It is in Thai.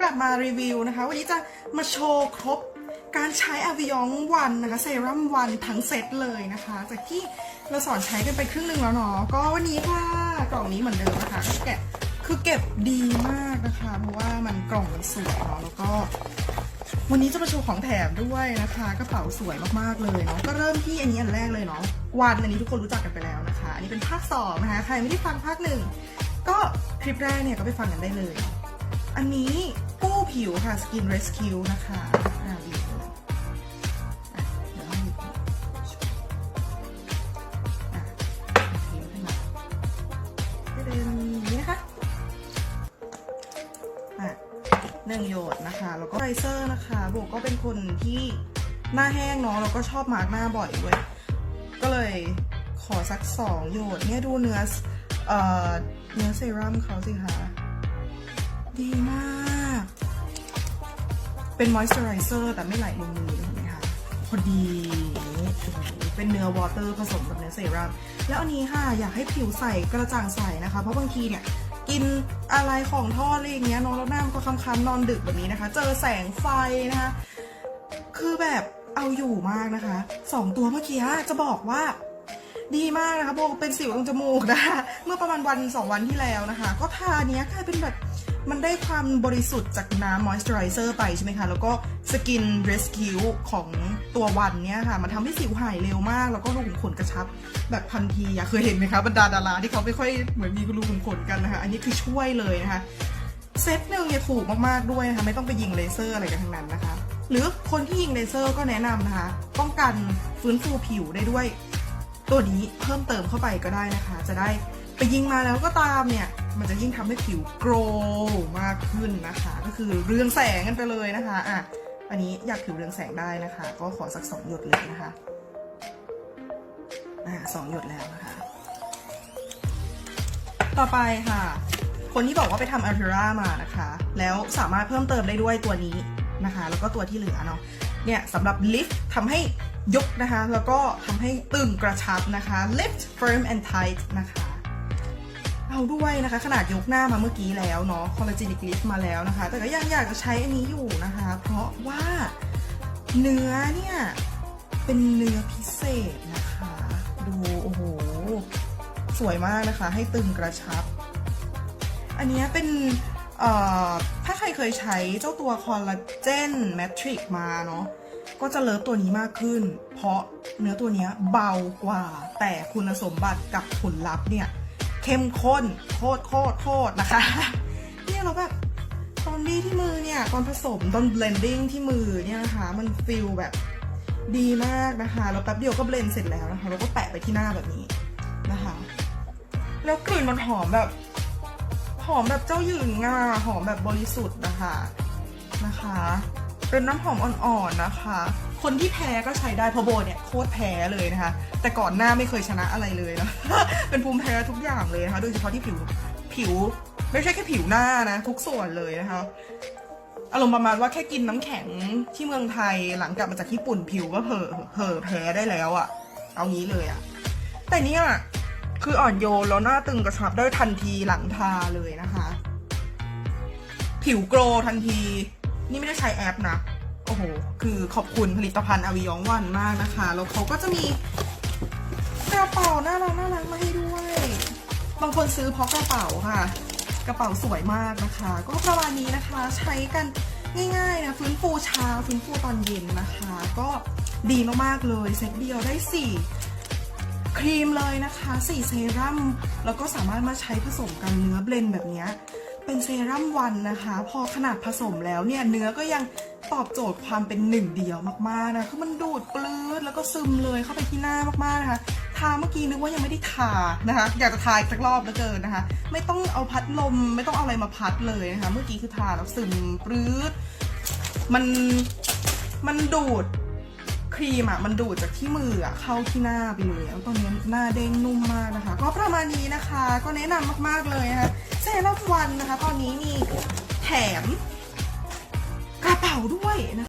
กลับมารีวิวนะคะ วันนี้จะมาโชว์ครบการใช้อวิยองวันนะคะเซรั่มวันทั้งเซตเลยนะคะ จากที่เราสอนใช้กันไปครึ่งหนึ่งแล้วเนาะก็วันนี้ค่ะกล่องนี้เหมือนเดิมนะคะก็แกะคือเก็บดีมากนะคะ เพราะว่ามันกล่องมันสวยเนาะแล้วก็ วันนี้จะมาโชว์ของแถมด้วยนะคะกระเป๋าสวยมากๆเลยเนาะก็เริ่มที่อันนี้อันแรกเลยเนาะวันอันนี้ทุกคนรู้จักกันไปแล้วนะคะ อันนี้เป็นภาคสองนะคะใครไม่ได้ฟังภาคหนึ่งก็คลิปแรกเนี่ยก็ไปฟังกันได้เลย อันนี้ ผิวค่ะ Skin Rescue นะคะอ่าดีเลยอะเดี๋ยวให้ดูอะผิวให้หน่อยเป็นอย่างนี้นะคะอะหนึ่งหยดนะคะ แล้วก็ไรเซอร์นะคะโบก็เป็นคนที่หน้าแห้งเนาะแล้วก็ชอบมาร์กหน้าบ่อยด้วย ก็เลยขอสักสองหยดเนี่ยดูเนื้อเอ่อเนื้อเซรั่มเขาสิคะดีมาก เป็นมอยส์เจอไรเซอร์แต่ไม่ไหลลงมือเห็นไหมคะพอดีเป็นเนื้อวอเตอร์ผสมกับเนื้อเซรั่มแล้วอันนี้ค่ะอยากให้ผิวใสกระจ่างใสนะคะ เพราะบางทีเนี่ยกินอะไรของทอดอะไรอย่างเงี้ยนอนแล้วหน้ามันก็ค้ำๆนอนดึกแบบนี้นะคะ เจอแสงไฟนะคะ คือแบบเอาอยู่มากนะคะสองตัวเมื่อกี้จะบอกว่าดีมากนะคะโบเป็นสิวตรงจมูกนะคะ เมื่อประมาณวันสองวันที่แล้วนะคะ ก็ทาเนี้ยกลายเป็นแบบ มันได้ความบริสุทธิ์จากน้ำมอยส์เจอไรเซอร์ไปใช่ไหมคะ แล้วก็สกินเรสคิวของตัววันเนี้ยค่ะ มันทำให้สิวหายเร็วมาก แล้วก็รูขุมขนกระชับแบบทันทีอยากเคยเห็นไหมคะบรรดาดาราที่เขาไม่ค่อยเหมือนมีรูขุมขนกันนะคะ อันนี้คือช่วยเลยนะคะ เซตหนึ่งเนี่ยถูกมากๆด้วยนะคะ ไม่ต้องไปยิงเลเซอร์อะไรกันทั้งนั้นนะคะ หรือคนที่ยิงเลเซอร์ก็แนะนำนะคะ ป้องกันฟื้นฟูผิวได้ด้วย ตัวนี้เพิ่มเติมเข้าไปก็ได้นะคะ จะได้ไปยิงมาแล้วก็ตามเนี่ย มันจะยิ่งทำให้ผิวโกรมากขึ้นนะคะ ก็คือเรืองแสงกันไปเลยนะคะอะอันนี้อยากผิวเรืองแสงได้นะคะ ก็ขอสักสองหยดเลยนะคะอะสองหยดแล้วนะคะ ต่อไปค่ะ คนที่บอกว่าไปทำอัลเทรามานะคะ แล้วสามารถเพิ่มเติมได้ด้วยตัวนี้นะคะ แล้วก็ตัวที่เหลือเนาะเนี่ยสำหรับ lift ทำให้ยกนะคะ แล้วก็ทำให้ตึงกระชับนะคะ lift firm and tight นะคะ เอาด้วยนะคะ ขนาดยกหน้ามาเมื่อกี้แล้วเนาะ collagen lift มาแล้วนะคะ แต่ก็ยังอยากจะใช้อันนี้อยู่นะคะ เพราะว่าเนื้อเนี่ย เป็นเนื้อพิเศษนะคะ ดูโอ้โห สวยมากนะคะ ให้ตึงกระชับ อันนี้เป็นถ้าใครเคยใช้เจ้าตัวคอลลาเจนแมทริกมาเนาะก็จะเลิฟตัวนี้มากขึ้น เพราะเนื้อตัวนี้เบากว่า แต่คุณสมบัติกับผลลัพธ์เนี่ย เข้มข้นโคตรโคตรโคตรนะคะเนี่ยเราแบบตอนดีที่มือเนี่ยตอนผสมตอน blending ที่มือเนี่ยนะคะมันฟิลแบบดีมากนะคะแล้วแป๊บเดียวก็เบลนเสร็จแล้วนะคะแล้วก็แปะไปที่หน้าแบบนี้นะคะ แล้วกลิ่นมันหอมแบบหอมแบบเจ้าหญิงอะหอมแบบบริสุทธิ์นะคะนะคะ เป็นน้ำหอมอ่อนๆนะคะ คนที่แพ้ก็ใช้ได้เพราะโบเนี่ยโคตรแพ้เลยนะคะ แต่ก่อนหน้าไม่เคยชนะอะไรเลยนะ เป็นภูมิแพ้ทุกอย่างเลยนะคะ โดยเฉพาะที่ผิวผิว ไม่ใช่แค่ผิวหน้านะ ทุกส่วนเลยนะคะ อารมณ์ประมาณว่าแค่กินน้ำแข็งที่เมืองไทยหลังกลับมาจากญี่ปุ่นผิวก็เผลอเผลอแพ้ได้แล้วอะ่ะ เอางี้เลยอะ่ะ แต่เนี่ยคืออ่อนโยนแล้วหน้าตึงกระชับได้ทันทีหลังทาเลยนะคะ ผิวโกรทันที นี่ไม่ได้ใช้แอปนะ โอ้โห คือขอบคุณผลิตภัณฑ์อวิยองวันมากนะคะ แล้วเขาก็จะมีกระเป๋าน่ารักน่ารักมาให้ด้วย บางคนซื้อเพราะกระเป๋าค่ะ กระเป๋าสวยมากนะคะ ก็ประมาณนี้นะคะ ใช้กันง่ายๆนะฟื้นฟูเช้าฟื้นฟูตอนเย็นนะคะ ก็ดีมากๆเลยเซตเดียวได้สี่ครีมเลยนะคะสี่เซรั่มแล้วก็สามารถมาใช้ผสมกันเนื้อเบลนแบบเนี้ย เป็นเซรั่มวันนะคะ พอขนาดผสมแล้วเนี่ยเนื้อก็ยังตอบโจทย์ความเป็นหนึ่งเดียวมากๆนะคือมันดูดปลื้ดแล้วก็ซึมเลยเข้าไปที่หน้ามากๆนะคะ ทาเมื่อกี้นึกว่ายังไม่ได้ทานะคะ อยากจะทาอีกสักรอบเหลือเกินนะคะ ไม่ต้องเอาพัดลมไม่ต้องเอาอะไรมาพัดเลยนะคะ เมื่อกี้คือทาแล้วซึมปลื้ดมันมันดูด ครีมอะมันดูดจากที่มืออะเข้าที่หน้าไปเลยแล้วตอนนี้หน้าเด้งนุ่มมากนะคะ ก็ประมาณนี้นะคะ ก็แนะนำมากๆเลยนะคะเซรั่มวันนะคะ ตอนนี้มีแถมกระเป๋าด้วยนะคะ